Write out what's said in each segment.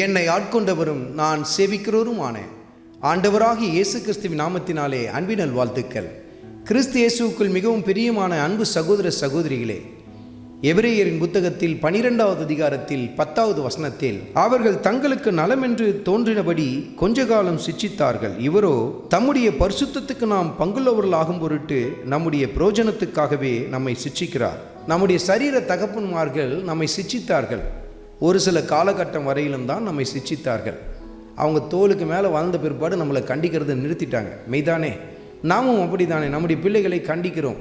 என்னை ஆட்கொண்டவரும் நான் சேவிக்கிறோருமான. ஆண்டவராகி இயேசு கிறிஸ்துவின் நாமத்தினாலே அன்பினல் வாழ்த்துக்கள் கிறிஸ்து இயேசுவுக்குள் மிகவும் பிரியமான அன்பு சகோதர சகோதரிகளே எபிரேயரின் புத்தகத்தில் பனிரெண்டாவது அதிகாரத்தில் பத்தாவது வசனத்தில் அவர்கள் தங்களுக்கு நலமென்று தோன்றினபடி கொஞ்ச காலம் சிச்சித்தார்கள். இவரோ தம்முடைய பரிசுத்தத்துக்கு நாம் பங்குள்ளவர்களாகும் பொருட்டு நம்முடைய பிரயோஜனத்துக்காகவே நம்மை சிச்சிக்கிறார். நம்முடைய சரீர தகப்பன்மார்கள் நம்மை சிச்சித்தார்கள். ஒரு சில காலகட்டம் வரையிலும் தான் நம்மை சிச்சித்தார்கள். அவங்க தோலுக்கு மேலே வாழ்ந்த பிற்பாடு நம்மளை கண்டிக்கிறதை நிறுத்திட்டாங்க. மெய்தானே நாமும் அப்படிதானே நம்முடைய பிள்ளைகளை கண்டிக்கிறோம்.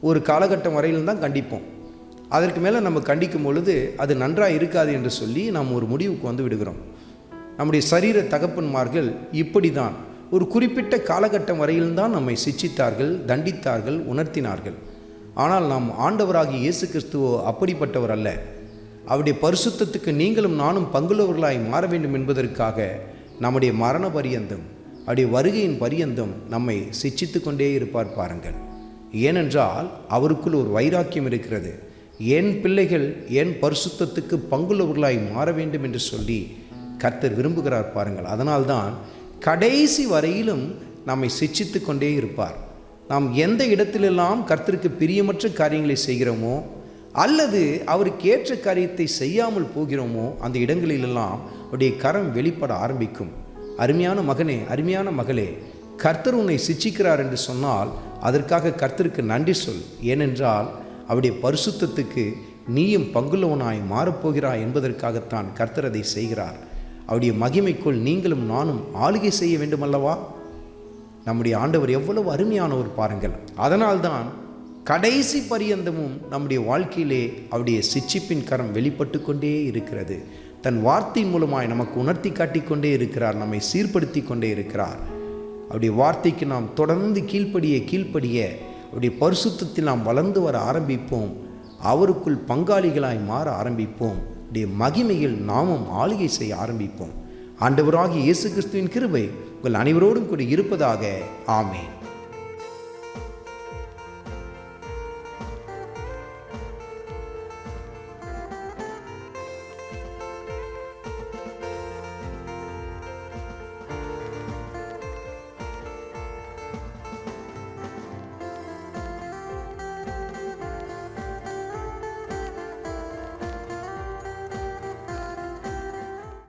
ஒரு காலகட்டம் வரையிலும் தான் கண்டிப்போம். அதற்கு மேலே நம்ம கண்டிக்கும் பொழுது அது நன்றாக இருக்காது என்று சொல்லி நாம் ஒரு முடிவுக்கு வந்து விடுகிறோம். நம்முடைய சரீர தகப்பன்மார்கள் இப்படி தான் ஒரு குறிப்பிட்ட காலகட்டம் வரையில்தான் நம்மை சிச்சித்தார்கள் தண்டித்தார்கள் உணர்த்தினார்கள். ஆனால் நாம் ஆண்டவராகிய இயேசு கிறிஸ்துவோ அப்படிப்பட்டவர் அல்ல. அவருடைய பரிசுத்தத்துக்கு நீங்களும் நானும் பங்குள்ளவர்களாய் மாற வேண்டும் என்பதற்காக நம்முடைய மரண பரியந்தம் அவருடைய வருகையின் பரியந்தம் நம்மை சிச்சித்து கொண்டே இருப்பார் பாருங்கள். ஏனென்றால் அவருக்குள் ஒரு வைராக்கியம் இருக்கிறது. என் பிள்ளைகள் என் பரிசுத்தத்துக்கு பங்குள்ளவர்களாய் மாற வேண்டும் என்று சொல்லி கர்த்தர் விரும்புகிறார் பாருங்கள். அதனால்தான் கடைசி வரையிலும் நம்மை சிச்சித்து கொண்டே இருப்பார். நாம் எந்த இடத்திலெல்லாம் கர்த்தருக்கு பிரியமற்ற காரியங்களை செய்கிறோமோ அல்லது அவருக்கு ஏற்ற காரியத்தை செய்யாமல் போகிறோமோ அந்த இடங்களிலெல்லாம் அவருடைய கரம் வெளிப்பட ஆரம்பிக்கும். அருமையான மகனே அருமையான மகளே கர்த்தர் உன்னை சிச்சிக்கிறார் என்று சொன்னால் அதற்காக கர்த்தருக்கு நன்றி சொல். ஏனென்றால் அவருடைய பரிசுத்தத்துக்கு நீயும் பங்குள்ளவனாய் மாறப்போகிறாய் என்பதற்காகத்தான் கர்த்தர் அதை செய்கிறார். அவருடைய மகிமைக்குள் நீங்களும் நானும் ஆளுகை செய்ய வேண்டுமல்லவா? நம்முடைய ஆண்டவர் எவ்வளவு அருமையானவர் பாருங்கள். அதனால்தான் கடைசி பரியந்தமும் நம்முடைய வாழ்க்கையிலே அவருடைய சிச்சிப்பின் கரம் வெளிப்பட்டு கொண்டே இருக்கிறது. தன் வார்த்தை மூலமாய் நமக்கு உணர்த்தி காட்டிக்கொண்டே இருக்கிறார். நம்மை சீர்படுத்தி கொண்டே இருக்கிறார். அவருடைய வார்த்தைக்கு நாம் தொடர்ந்து கீழ்ப்படிய கீழ்ப்படிய அவருடைய பரிசுத்தத்தில் நாம் வளர்ந்து வர ஆரம்பிப்போம். அவருக்குள் பங்காளிகளாய் மாற ஆரம்பிப்போம். அவருடைய மகிமையில் நாமும் ஆளுகை செய்ய ஆரம்பிப்போம். ஆண்டவராகிய இயேசு கிறிஸ்துவின் கிருபை உங்கள் அனைவரோடும் கூட இருப்பதாக. ஆமேன்.